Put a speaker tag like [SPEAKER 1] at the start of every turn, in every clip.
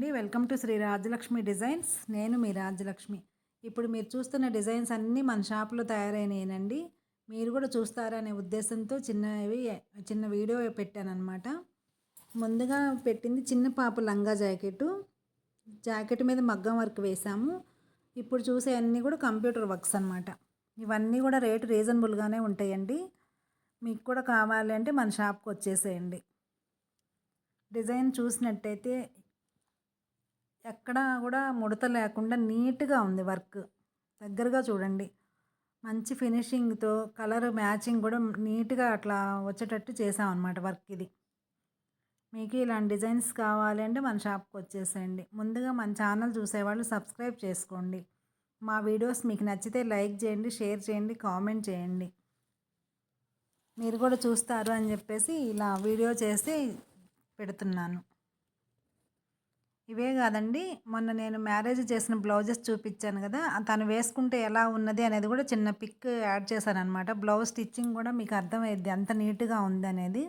[SPEAKER 1] అండి. Welcome to Shri Rajalakshmi designs. నేను మీ రాజలక్ష్మి. ఇప్పుడు మీరు చూస్తున్న డిజైన్స్ అన్నీ మన షాప్లో తయారైనవి మీరు కూడా చూస్తారనే ఉద్దేశంతో చిన్నవి చిన్న వీడియో పెట్టాను అనమాట ముందుగా పెట్టింది చిన్న పాప లంగా జాకెట్ జాకెట్ మీద మగ్గం వర్క్ వేసాము ఇప్పుడు చూసే అన్నీ కూడా కంప్యూటర్ వర్క్స్ అనమాట ఇవన్నీ కూడా రేటు రీజనబుల్గానే ఉంటాయండి. మీకు కూడా కావాలి అంటే మన షాప్కి వచ్చేసేయండి. డిజైన్ చూసినట్టయితే ఎక్కడా కూడా ముడత లేకుండా నీట్గా ఉంది వర్క్. దగ్గరగా చూడండి. మంచి ఫినిషింగ్తో కలర్ మ్యాచింగ్ కూడా నీట్గా అట్లా వచ్చేటట్టు చేసామన్నమాట వర్క్ ఇది మీకు ఇలాంటి డిజైన్స్ కావాలి అంటే మన షాప్కి వచ్చేసేయండి. ముందుగా మన ఛానల్ చూసేవాళ్ళు సబ్స్క్రైబ్ చేసుకోండి. మా వీడియోస్ మీకు నచ్చితే లైక్ చేయండి షేర్ చేయండి కామెంట్ చేయండి. మీరు కూడా చూస్తారు అని చెప్పేసి ఇలా వీడియో చేసి పెడుతున్నాను. ఇవే కాదండి. మొన్న నేను మ్యారేజ్ చేసిన బ్లౌజెస్ చూపించాను కదా తను వేసుకుంటే ఎలా ఉన్నది అనేది కూడా చిన్న పిక్ యాడ్ చేశాను అనమాట బ్లౌజ్ స్టిచ్చింగ్ కూడా మీకు అర్థమైద్ది అంత నీట్గా ఉంది అనేది.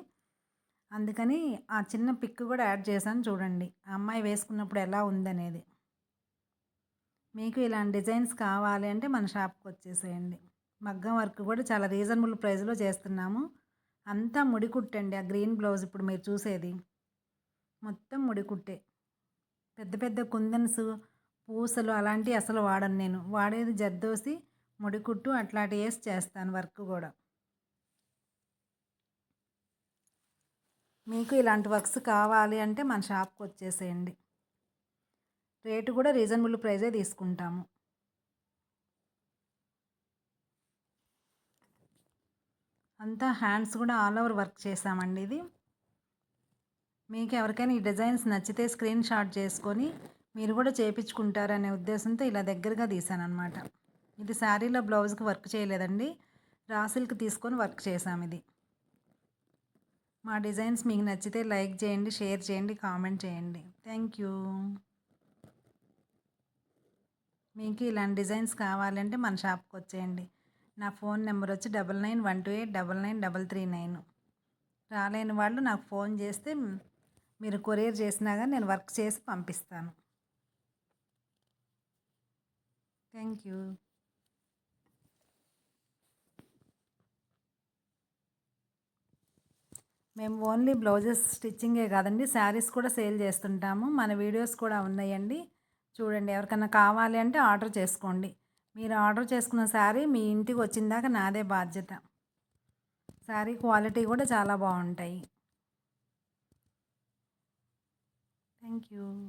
[SPEAKER 1] అందుకని ఆ చిన్న పిక్ కూడా యాడ్ చేశాను చూడండి ఆ అమ్మాయి వేసుకున్నప్పుడు ఎలా ఉందనేది మీకు ఇలాంటి డిజైన్స్ కావాలి అంటే మన షాప్కి వచ్చేసేయండి. మగ్గం వర్క్ కూడా చాలా రీజనబుల్ ప్రైస్లో చేస్తున్నాము. అంతా ముడి కుట్టండి ఆ గ్రీన్ బ్లౌజ్ ఇప్పుడు మీరు చూసేది. మొత్తం ముడికుట్టే పెద్ద పెద్ద కుందన్స్ పూసలు అలాంటివి అసలు వాడను నేను. వాడేది జర్దోసి ముడికుట్టు అట్లాంటి వేసి చేస్తాను వర్క్ కూడా. మీకు ఇలాంటి వర్క్స్ కావాలి అంటే మన షాప్కి వచ్చేసేయండి. రేటు కూడా రీజనబుల్ ప్రైజే తీసుకుంటాము. అంతా హ్యాండ్స్ కూడా ఆల్ ఓవర్ వర్క్ చేసామండి ఇది. మీకు ఎవరికైనా ఈ డిజైన్స్ నచ్చితే స్క్రీన్ షాట్ చేసుకొని మీరు కూడా చేయించుకుంటారనే ఉద్దేశంతో ఇలా దగ్గరగా తీసాను అనమాట ఇది శారీలో బ్లౌజ్కి వర్క్ చేయలేదండి. రాసిల్కి తీసుకొని వర్క్ చేశాము ఇది. మా డిజైన్స్ మీకు నచ్చితే లైక్ చేయండి షేర్ చేయండి కామెంట్ చేయండి. Thank you. మీకు ఇలాంటి డిజైన్స్ కావాలంటే మన షాప్కి వచ్చేయండి. నా ఫోన్ నెంబర్ వచ్చి double nine one two eight double nine double three nine. రాలేని వాళ్ళు నాకు ఫోన్ చేస్తే మీరు కొరియర్ చేసినా కానీ నేను వర్క్ చేసి పంపిస్తాను. Thank you. మేము ఓన్లీ బ్లౌజెస్ స్టిచ్చింగే కాదండి శారీస్ కూడా సేల్ చేస్తుంటాము. మన వీడియోస్ కూడా ఉన్నాయండి. చూడండి ఎవరికైనా కావాలి అంటే ఆర్డర్ చేసుకోండి. మీరు ఆర్డర్ చేసుకున్న శారీ మీ ఇంటికి వచ్చిందాక నాదే బాధ్యత. శారీ క్వాలిటీ కూడా చాలా బాగుంటాయి. Thank you.